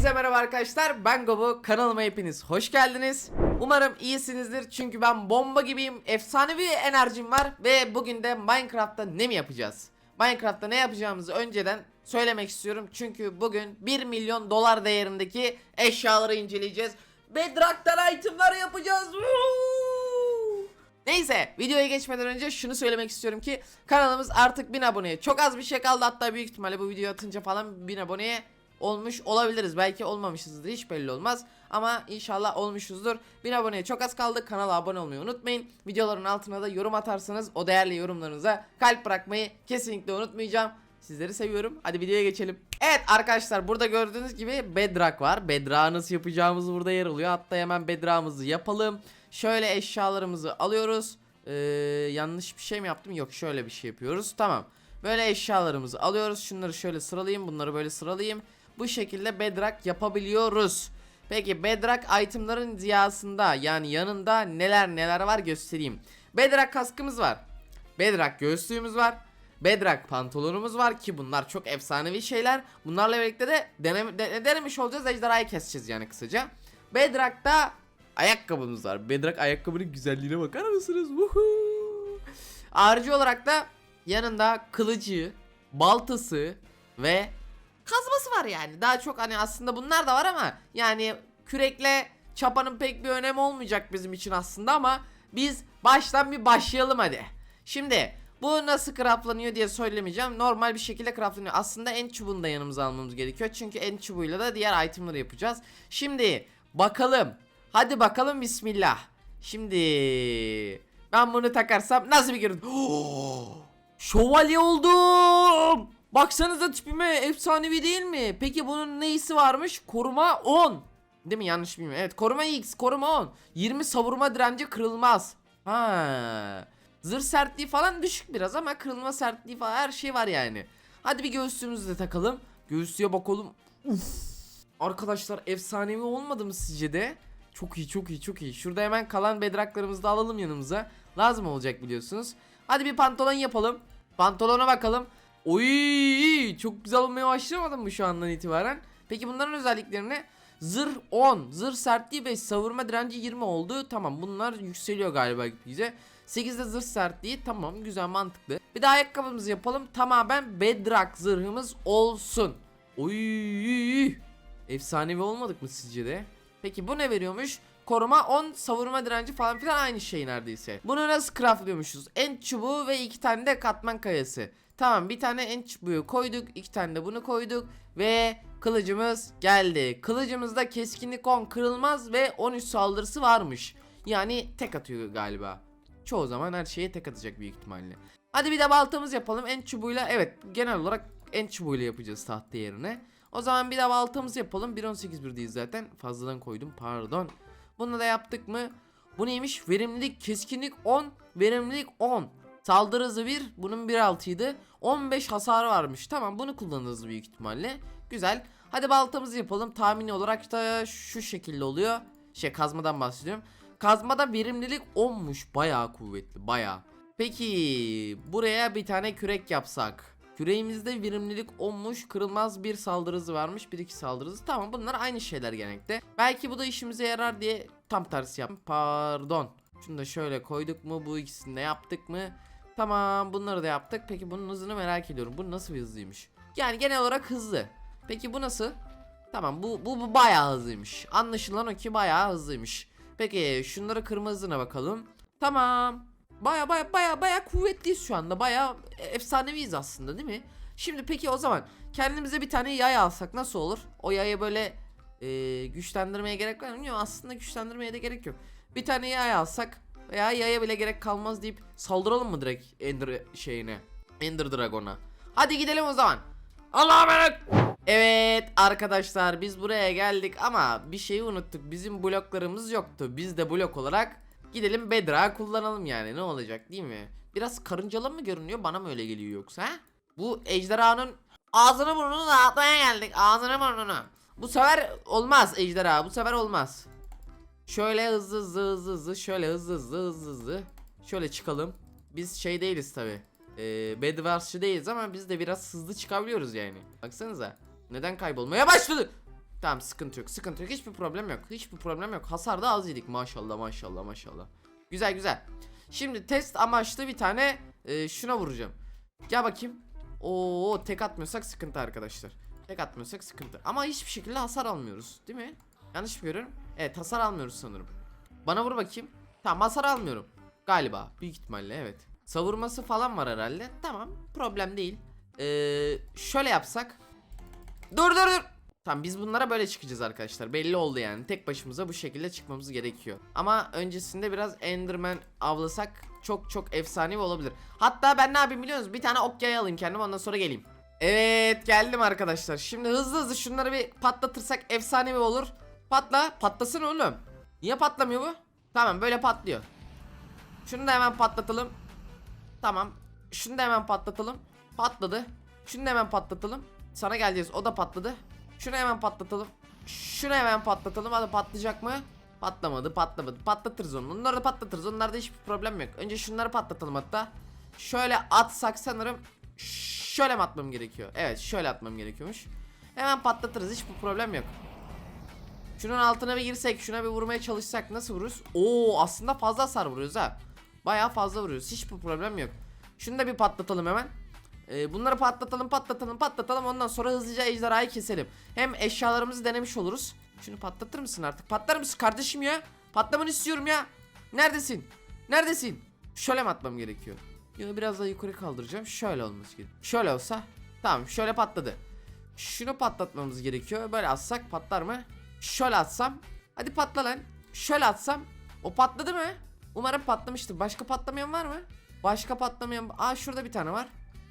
Hepinize merhaba arkadaşlar. Ben Gobu. Kanalıma hepiniz hoş geldiniz. Umarım iyisinizdir çünkü ben bomba gibiyim. Efsanevi enerjim var ve bugün de Minecraft'ta ne mi yapacağız? Minecraft'ta ne yapacağımızı önceden söylemek istiyorum. Çünkü bugün 1 milyon dolar değerindeki eşyaları inceleyeceğiz. Bedrock'tan itemler yapacağız. Neyse videoya geçmeden önce şunu söylemek istiyorum ki kanalımız artık 1000 aboneye çok az bir şey kaldı hatta büyük ihtimalle bu video atınca falan 1000 aboneye olmuş olabiliriz belki olmamışızdır hiç belli olmaz ama inşallah olmuşuzdur 1000 aboneye çok az kaldı kanala abone olmayı unutmayın videoların altına da yorum atarsanız o değerli yorumlarınıza kalp bırakmayı kesinlikle unutmayacağım Sizleri seviyorum. Hadi videoya geçelim. Evet arkadaşlar burada gördüğünüz gibi Bedrock var. Bedrock'ı nasıl yapacağımız burada yer alıyor. Hatta hemen Bedrock'ımızı yapalım. Şöyle eşyalarımızı alıyoruz. Ee, yanlış bir şey mi yaptım? Yok şöyle bir şey yapıyoruz. Tamam. Böyle eşyalarımızı alıyoruz. Şunları şöyle sıralayayım. Bunları böyle sıralayayım. Bu şekilde Bedrock yapabiliyoruz. Peki Bedrock itemların ziyasında yani yanında neler neler var göstereyim. Bedrock kaskımız var. Bedrock göğüslüğümüz var. Bedrock pantolonumuz var ki bunlar çok efsanevi şeyler. Bunlarla birlikte de deneme, de- denemiş olacağız. Ejderhayı keseceğiz yani kısaca. Bedrock'ta ayakkabımız var. Bedrock ayakkabının güzelliğine bakar mısınız? Woohoo! Harici olarak da yanında kılıcı, baltası ve kazması var yani. Daha çok hani aslında bunlar da var ama yani kürekle çapanın pek bir önemi olmayacak bizim için aslında ama biz baştan bir başlayalım hadi. Şimdi bu nasıl craftlanıyor diye söylemeyeceğim. Normal bir şekilde craftlanıyor. Aslında en çubuğunu da yanımıza almamız gerekiyor. Çünkü en çubuğuyla da diğer itemları yapacağız. Şimdi bakalım. Hadi bakalım bismillah. Şimdi ben bunu takarsam nasıl bir görüntü? Şövalye oldum. Baksanıza tipime efsanevi değil mi? Peki bunun neyisi varmış? Koruma 10. Değil mi? Yanlış bilmiyorum. Evet koruma X, koruma 10. 20 savurma direnci kırılmaz. Ha. Zırh sertliği falan düşük biraz ama kırılma sertliği falan her şey var yani. Hadi bir göğüslüğümüzü de takalım. Göğüslüğe bakalım. Uf. Arkadaşlar efsanevi olmadı mı sizce de? Çok iyi çok iyi çok iyi. Şurada hemen kalan bedraklarımızı da alalım yanımıza. Lazım olacak biliyorsunuz. Hadi bir pantolon yapalım. Pantolona bakalım. Oy çok güzel olmaya başlamadı mı şu andan itibaren? Peki bunların özellikleri ne? Zırh 10, zırh sertliği 5, savurma direnci 20 oldu. Tamam bunlar yükseliyor galiba bize. 8'de zırh sertliği tamam güzel mantıklı. Bir de ayakkabımızı yapalım. Tamamen bedrock zırhımız olsun. Oy efsanevi olmadık mı sizce de? Peki bu ne veriyormuş? Koruma 10, savurma direnci falan filan aynı şey neredeyse. Bunu nasıl craftlıyormuşuz? En çubuğu ve iki tane de katman kayası. Tamam bir tane en çubuğu koyduk, iki tane de bunu koyduk ve kılıcımız geldi. Kılıcımızda keskinlik 10 kırılmaz ve 13 saldırısı varmış. Yani tek atıyor galiba. Çoğu zaman her şeye tek atacak büyük ihtimalle. Hadi bir de baltamız yapalım. En çubuğuyla evet genel olarak en çubuğuyla yapacağız tahta yerine. O zaman bir de baltamızı yapalım. 1.18.1'deyiz zaten. Fazladan koydum pardon. Bunu da yaptık mı? Bu neymiş? Verimlilik keskinlik 10, verimlilik 10. Saldırı hızı 1, bunun 1.6'ydı. 15 hasar varmış. Tamam bunu kullanırız büyük ihtimalle. Güzel. Hadi baltamızı yapalım. Tahmini olarak da şu şekilde oluyor. Şey kazmadan bahsediyorum. Kazmada verimlilik 10'muş. Bayağı kuvvetli, bayağı. Peki buraya bir tane kürek yapsak. Küreğimizde verimlilik 10'muş. Kırılmaz bir saldırı hızı varmış. Bir iki saldırı hızı. Tamam bunlar aynı şeyler genellikle. Belki bu da işimize yarar diye tam tersi yap. Pardon. Şunu da şöyle koyduk mu? Bu ikisini de yaptık mı? Tamam bunları da yaptık. Peki bunun hızını merak ediyorum. Bu nasıl bir hızlıymış? Yani genel olarak hızlı. Peki bu nasıl? Tamam bu, bu, bu bayağı hızlıymış. Anlaşılan o ki bayağı hızlıymış. Peki şunları kırma hızına bakalım. Tamam. Baya baya baya baya kuvvetliyiz şu anda. Baya efsaneviyiz aslında değil mi? Şimdi peki o zaman kendimize bir tane yay alsak nasıl olur? O yayı böyle e, güçlendirmeye gerek var mı? Aslında güçlendirmeye de gerek yok. Bir tane yay alsak veya yaya bile gerek kalmaz deyip saldıralım mı direkt Ender şeyine? Ender Dragon'a. Hadi gidelim o zaman. Allah'a emanet. Evet arkadaşlar biz buraya geldik ama bir şeyi unuttuk. Bizim bloklarımız yoktu. Biz de blok olarak gidelim Bedrock'ı kullanalım yani ne olacak değil mi? Biraz karıncalı mı görünüyor bana mı öyle geliyor yoksa? Bu ejderhanın ağzını burnunu dağıtmaya geldik. Ağzını burnunu. Bu sefer olmaz ejderha bu sefer olmaz. Şöyle hızlı hızlı hızlı hızlı şöyle hızlı hızlı hızlı hızlı. Şöyle çıkalım. Biz şey değiliz tabi. Ee, Bedwars'çı değiliz ama biz de biraz hızlı çıkabiliyoruz yani. Baksanıza. Neden kaybolmaya başladı? Tamam sıkıntı yok sıkıntı yok hiçbir problem yok hiçbir problem yok hasar da az yedik maşallah maşallah maşallah Güzel güzel Şimdi test amaçlı bir tane e, şuna vuracağım Gel bakayım Oo tek atmıyorsak sıkıntı arkadaşlar Tek atmıyorsak sıkıntı ama hiçbir şekilde hasar almıyoruz değil mi? Yanlış mı görüyorum? Evet hasar almıyoruz sanırım Bana vur bakayım Tamam hasar almıyorum Galiba büyük ihtimalle evet Savurması falan var herhalde Tamam problem değil Ee, Şöyle yapsak Dur dur dur Tamam biz bunlara böyle çıkacağız arkadaşlar. Belli oldu yani. Tek başımıza bu şekilde çıkmamız gerekiyor. Ama öncesinde biraz Enderman avlasak çok çok efsanevi olabilir. Hatta ben ne yapayım biliyor musunuz? Bir tane ok yayı alayım kendim ondan sonra geleyim. Evet geldim arkadaşlar. Şimdi hızlı hızlı şunları bir patlatırsak efsanevi olur. Patla. Patlasın oğlum. Niye patlamıyor bu? Tamam böyle patlıyor. Şunu da hemen patlatalım. Tamam. Şunu da hemen patlatalım. Patladı. Şunu da hemen patlatalım. Sana geleceğiz. O da patladı. Şunu hemen patlatalım. Şunu hemen patlatalım. Hadi patlayacak mı? Patlamadı, patlamadı. Patlatırız onu. Bunları da patlatırız. Onlarda hiçbir problem yok. Önce şunları patlatalım hatta. Şöyle atsak sanırım şöyle mi atmam gerekiyor? Evet, şöyle atmam gerekiyormuş. Hemen patlatırız. Hiçbir problem yok. Şunun altına bir girsek, şuna bir vurmaya çalışsak nasıl vururuz? Oo, aslında fazla hasar vuruyoruz ha. Bayağı fazla vuruyoruz. Hiçbir problem yok. Şunu da bir patlatalım hemen. Ee, bunları patlatalım patlatalım patlatalım ondan sonra hızlıca ejderhayı keselim. Hem eşyalarımızı denemiş oluruz. Şunu patlatır mısın artık? Patlar mısın kardeşim ya? Patlamanı istiyorum ya. Neredesin? Neredesin? Şöyle mi atmam gerekiyor? Yo biraz daha yukarı kaldıracağım. Şöyle olması gerekiyor. Şöyle olsa. Tamam şöyle patladı. Şunu patlatmamız gerekiyor. Böyle atsak patlar mı? Şöyle atsam. Hadi patla lan. Şöyle atsam. O patladı mı? Umarım patlamıştır. Başka patlamayan var mı? Başka patlamayan... Aa şurada bir tane var.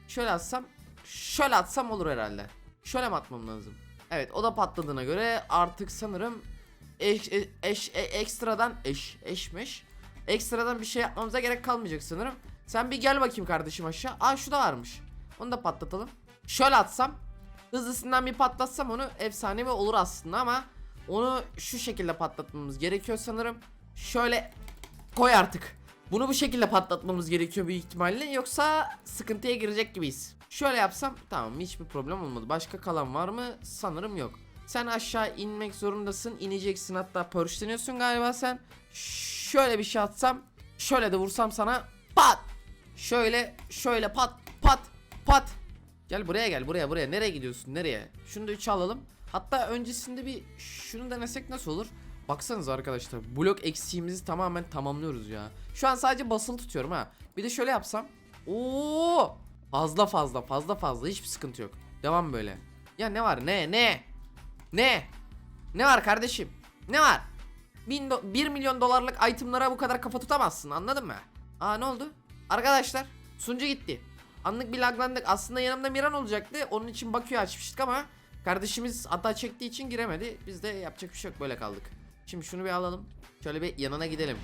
Şöyle atsam. Şöyle atsam olur herhalde. Şöyle mi atmam lazım? Evet o da patladığına göre artık sanırım eş, eş, eş- e- ekstradan eş eşmiş. Ekstradan bir şey yapmamıza gerek kalmayacak sanırım. Sen bir gel bakayım kardeşim aşağı. Aa şu da varmış. Onu da patlatalım. Şöyle atsam. Hızlısından bir patlatsam onu efsanevi olur aslında ama onu şu şekilde patlatmamız gerekiyor sanırım. Şöyle koy artık. Bunu bu şekilde patlatmamız gerekiyor büyük ihtimalle yoksa sıkıntıya girecek gibiyiz. Şöyle yapsam tamam hiçbir problem olmadı. Başka kalan var mı? Sanırım yok. Sen aşağı inmek zorundasın. ineceksin hatta pörüşleniyorsun galiba sen. Şöyle bir şey atsam. Şöyle de vursam sana. Pat. Şöyle şöyle pat pat pat. Gel buraya gel buraya buraya. Nereye gidiyorsun nereye? Şunu da 3'e alalım. Hatta öncesinde bir şunu denesek nasıl olur? Baksanıza arkadaşlar blok eksiğimizi tamamen tamamlıyoruz ya. Şu an sadece basılı tutuyorum ha. Bir de şöyle yapsam. Oo! Fazla fazla fazla fazla hiçbir sıkıntı yok. Devam böyle. Ya ne var ne ne? Ne? Ne var kardeşim? Ne var? 1 milyon dolarlık itemlara bu kadar kafa tutamazsın anladın mı? Aa ne oldu? Arkadaşlar sunucu gitti. Anlık bir laglandık. Aslında yanımda Miran olacaktı. Onun için Bakü'yü açmıştık ama kardeşimiz hata çektiği için giremedi. Biz de yapacak bir şey yok böyle kaldık. Şimdi şunu bir alalım. Şöyle bir yanına gidelim.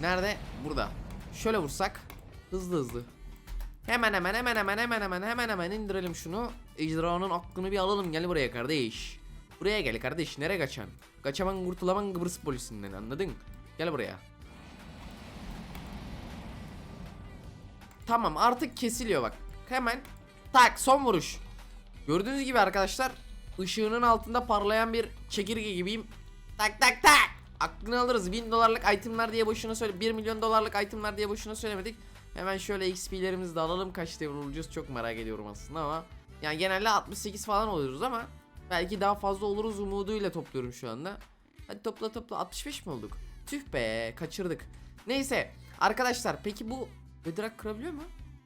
Nerede? Burada. Şöyle vursak. Hızlı hızlı. Hemen hemen hemen hemen hemen hemen hemen hemen indirelim şunu. Ejderhanın aklını bir alalım gel buraya kardeş. Buraya gel kardeş nereye kaçan? Kaçaman kurtulaman Kıbrıs polisinden anladın? Gel buraya. Tamam artık kesiliyor bak. Hemen tak son vuruş. Gördüğünüz gibi arkadaşlar ışığının altında parlayan bir çekirge gibiyim. Tak tak tak. Aklını alırız. 1000 dolarlık itemler diye boşuna söyle. 1 milyon dolarlık itemler diye boşuna söylemedik. Hemen şöyle XP'lerimizi de alalım. Kaç level olacağız çok merak ediyorum aslında ama. Yani genelde 68 falan oluyoruz ama belki daha fazla oluruz umuduyla topluyorum şu anda. Hadi topla topla 65 mi olduk? Tüh be kaçırdık. Neyse arkadaşlar peki bu Bedrock kırabiliyor mu?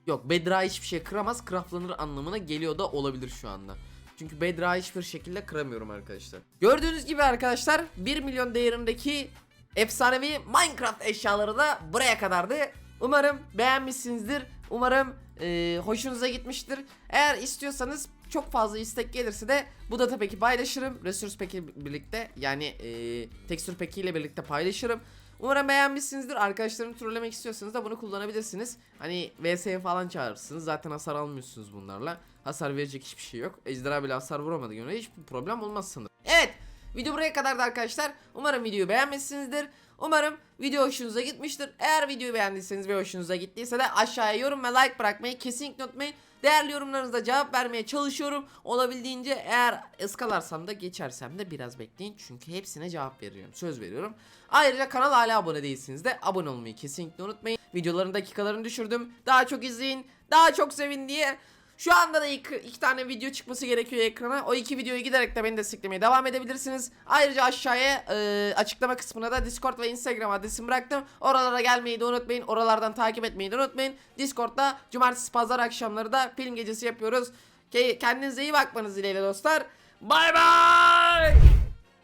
Yok Bedrock hiçbir şey kıramaz. Craftlanır anlamına geliyor da olabilir şu anda. Çünkü Bedrock'ı hiçbir şekilde kıramıyorum arkadaşlar. Gördüğünüz gibi arkadaşlar 1 milyon değerindeki efsanevi Minecraft eşyaları da buraya kadardı. Umarım beğenmişsinizdir. Umarım e, hoşunuza gitmiştir. Eğer istiyorsanız çok fazla istek gelirse de bu da tabii ki paylaşırım. Resource Pack'i birlikte yani e, Texture Pack ile birlikte paylaşırım. Umarım beğenmişsinizdir. Arkadaşlarımı trollemek istiyorsanız da bunu kullanabilirsiniz. Hani VS'ye falan çağırırsınız. Zaten hasar almıyorsunuz bunlarla. Hasar verecek hiçbir şey yok. Ejderha bile hasar vuramadı göre hiçbir problem olmaz sanırım. Evet. Video buraya kadardı arkadaşlar. Umarım videoyu beğenmişsinizdir. Umarım video hoşunuza gitmiştir. Eğer videoyu beğendiyseniz ve hoşunuza gittiyse de aşağıya yorum ve like bırakmayı kesinlikle unutmayın. Değerli yorumlarınıza cevap vermeye çalışıyorum. Olabildiğince eğer ıskalarsam da geçersem de biraz bekleyin. Çünkü hepsine cevap veriyorum. Söz veriyorum. Ayrıca kanala hala abone değilsiniz de abone olmayı kesinlikle unutmayın. Videoların dakikalarını düşürdüm. Daha çok izleyin. Daha çok sevin diye. Şu anda da iki, iki tane video çıkması gerekiyor ekrana. O iki videoyu giderek de beni desteklemeye devam edebilirsiniz. Ayrıca aşağıya e, açıklama kısmına da Discord ve Instagram adresimi bıraktım. Oralara gelmeyi de unutmayın. Oralardan takip etmeyi de unutmayın. Discord'da cumartesi pazar akşamları da film gecesi yapıyoruz. Ke- Kendinize iyi bakmanız dileğiyle dostlar. Bay bay.